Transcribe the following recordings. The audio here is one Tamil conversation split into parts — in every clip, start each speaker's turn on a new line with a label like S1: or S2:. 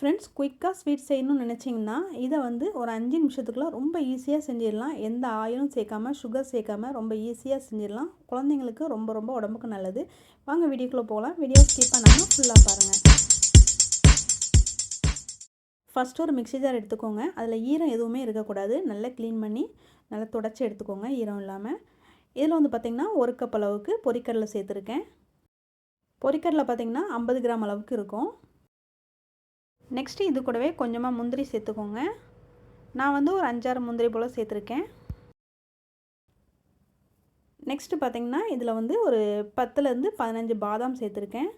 S1: ஃப்ரெண்ட்ஸ் குயிக்காக ஸ்வீட் செய்யணும்னு நினச்சிங்கன்னா இதை வந்து ஒரு அஞ்சு நிமிஷத்துக்குள்ளே ரொம்ப ஈஸியாக செஞ்சிடலாம். எந்த ஆயிலும் சேர்க்காம சுகர் சேர்க்காம ரொம்ப ஈஸியாக செஞ்சிடலாம். குழந்தைங்களுக்கு ரொம்ப ரொம்ப உடம்புக்கு நல்லது. வாங்க வீடியோக்குள்ளே போகலாம். வீடியோ ஸ்கிப் பண்ணாமல் ஃபுல்லாக பாருங்கள் ஃபஸ்ட்டு ஒரு மிக்ஸி ஜார் எடுத்துக்கோங்க. அதில் ஈரம் எதுவுமே இருக்கக்கூடாது. நல்லா க்ளீன் பண்ணி நல்லா தொடச்சி எடுத்துக்கோங்க. ஈரம் இல்லாமல் இதில் வந்து பார்த்திங்கன்னா ஒரு கப் அளவுக்கு பொரிக்கடலை சேர்த்துருக்கேன். பொரிக்கடலை பார்த்திங்கன்னா ஐம்பது கிராம் அளவுக்கு இருக்கும். நெக்ஸ்ட்டு இது கூடவே கொஞ்சமாக முந்திரி சேர்த்துக்கோங்க. நான் வந்து ஒரு அஞ்சாறு முந்திரி போல் சேர்த்துருக்கேன். நெக்ஸ்ட்டு பார்த்திங்கன்னா இதில் வந்து ஒரு பத்துலேருந்து பதினஞ்சு பாதாம் சேர்த்துருக்கேன்.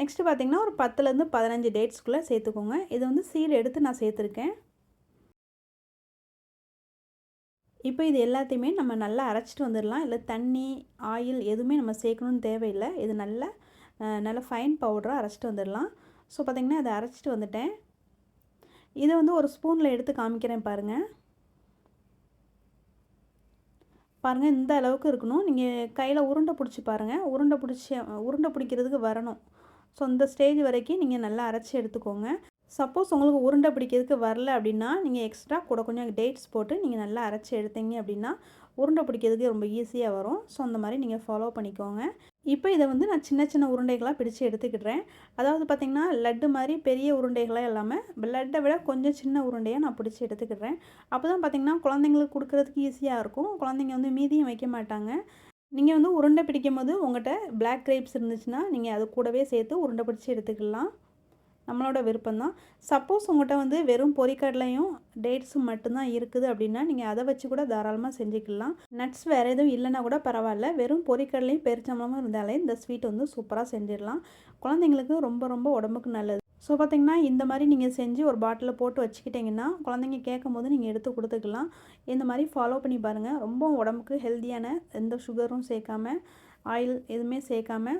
S1: நெக்ஸ்ட்டு பார்த்திங்கன்னா ஒரு பத்துலேருந்து பதினஞ்சு டேட்ஸ்குள்ளே சேர்த்துக்கோங்க. இது வந்து சீடு எடுத்து நான் சேர்த்துருக்கேன். இப்போ இது எல்லாத்தையுமே நம்ம நல்லா அரைச்சிட்டு வந்துடலாம். இல்லை தண்ணி ஆயில் எதுவுமே நம்ம சேர்க்கணுன்னு தேவையில்லை. இது நல்லா நல்லா ஃபைன் பவுடராக அரைச்சிட்டு வந்துடலாம். ஸோ பார்த்திங்கன்னா அதை அரைச்சிட்டு வந்துட்டேன். இதை வந்து ஒரு ஸ்பூனில் எடுத்து காமிக்கிறேன் பாருங்கள் பாருங்கள் இந்த அளவுக்கு இருக்கணும். நீங்கள் கையில் உருண்டை பிடிச்சி பாருங்கள் உருண்டை பிடிச்சி உருண்டை பிடிக்கிறதுக்கு வரணும். ஸோ இந்த ஸ்டேஜ் வரைக்கும் நீங்கள் நல்லா அரைச்சி எடுத்துக்கோங்க. சப்போஸ் உங்களுக்கு உருண்டை பிடிக்கிறதுக்கு வரல அப்படின்னா நீங்கள் எக்ஸ்ட்ரா கூட கொஞ்சம் டேட்ஸ் போட்டு நீங்கள் நல்லா அரைச்சி எடுத்தீங்க அப்படின்னா உருண்டை பிடிக்கிறதுக்கு ரொம்ப ஈஸியாக வரும். ஸோ அந்த மாதிரி நீங்கள் ஃபாலோ பண்ணிக்கோங்க. இப்போ இதை வந்து நான் சின்ன சின்ன உருண்டைகளாக பிடிச்சி எடுத்துக்கிட்டுறேன் அதாவது பார்த்திங்கன்னா லட்டு மாதிரி பெரிய உருண்டைகளாக இல்லாமல் லட்டை விட கொஞ்சம் சின்ன உருண்டையாக நான் பிடிச்சி எடுத்துக்கிட்டுறேன் அப்போ தான் பார்த்திங்கன்னா குழந்தைங்களுக்கு கொடுக்குறதுக்கு ஈஸியாக இருக்கும். குழந்தைங்க வந்து மீதியும் வைக்க மாட்டாங்க. நீங்கள் வந்து உருண்டை பிடிக்கும் போது உங்கள்கிட்ட பிளாக் கிரேப்ஸ் இருந்துச்சுன்னா நீங்கள் அது கூடவே சேர்த்து உருண்டை பிடிச்சி எடுத்துக்கலாம் நம்மளோட விருப்பம் தான். சப்போஸ் உங்கள்கிட்ட வந்து வெறும் பொரிக்கடலையும் டேட்ஸும் மட்டும்தான் இருக்குது அப்படின்னா நீங்கள் அதை வச்சு கூட தாராளமாக செஞ்சுக்கலாம். நட்ஸ் வேறு எதுவும் இல்லைன்னா கூட பரவாயில்ல. வெறும் பொரிக்கடலையும் பெருச்சம்பளமும் இருந்தாலே இந்த ஸ்வீட் வந்து சூப்பராக செஞ்சிடலாம். குழந்தைங்களுக்கு ரொம்ப ரொம்ப உடம்புக்கு நல்லது. ஸோ பார்த்திங்கன்னா இந்த மாதிரி நீங்கள் செஞ்சு ஒரு பாட்டிலில் போட்டு வச்சுக்கிட்டிங்கன்னா குழந்தைங்க கேட்கும் போது நீங்கள் எடுத்து கொடுத்துக்கலாம். இந்த மாதிரி ஃபாலோ பண்ணி பாருங்கள் ரொம்ப உடம்புக்கு ஹெல்த்தியான எந்த சுகரும் சேர்க்காம ஆயில் எதுவுமே சேர்க்காம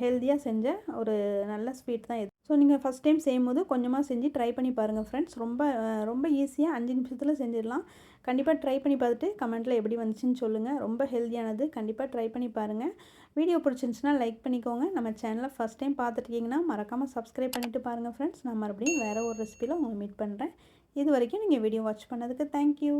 S1: ஹெல்த்தியாக செஞ்ச ஒரு நல்ல ஸ்வீட் தான் இது. ஸோ நீங்கள் ஃபஸ்ட் டைம் செய்யும்போது கொஞ்சமாக செஞ்சு ட்ரை பண்ணி பாருங்கள் ஃப்ரெண்ட்ஸ் ரொம்ப ரொம்ப ஈஸியாக அஞ்சு நிமிஷத்தில் செஞ்சிடலாம். கண்டிப்பாக ட்ரை பண்ணி பார்த்துட்டு கமெண்ட்டில் எப்படி வந்துச்சுன்னு சொல்லுங்கள் ரொம்ப ஹெல்த்தியானது கண்டிப்பாக ட்ரை பண்ணி பாருங்கள் வீடியோ பிடிச்சிருந்துச்சுன்னா லைக் பண்ணிக்கோங்க. நம்ம சேனலை ஃபஸ்ட் டைம் பார்த்துருக்கீங்கன்னா மறக்காமல் சப்ஸ்கிரைப் பண்ணிவிட்டு பாருங்கள் ஃப்ரெண்ட்ஸ் நான் மறுபடியும் வேறு ஒரு ரெசிபியில் உங்களை மீட் பண்ணுறேன் இது வரைக்கும் நீங்கள் வீடியோ வாட்ச் பண்ணதுக்கு தேங்க்யூ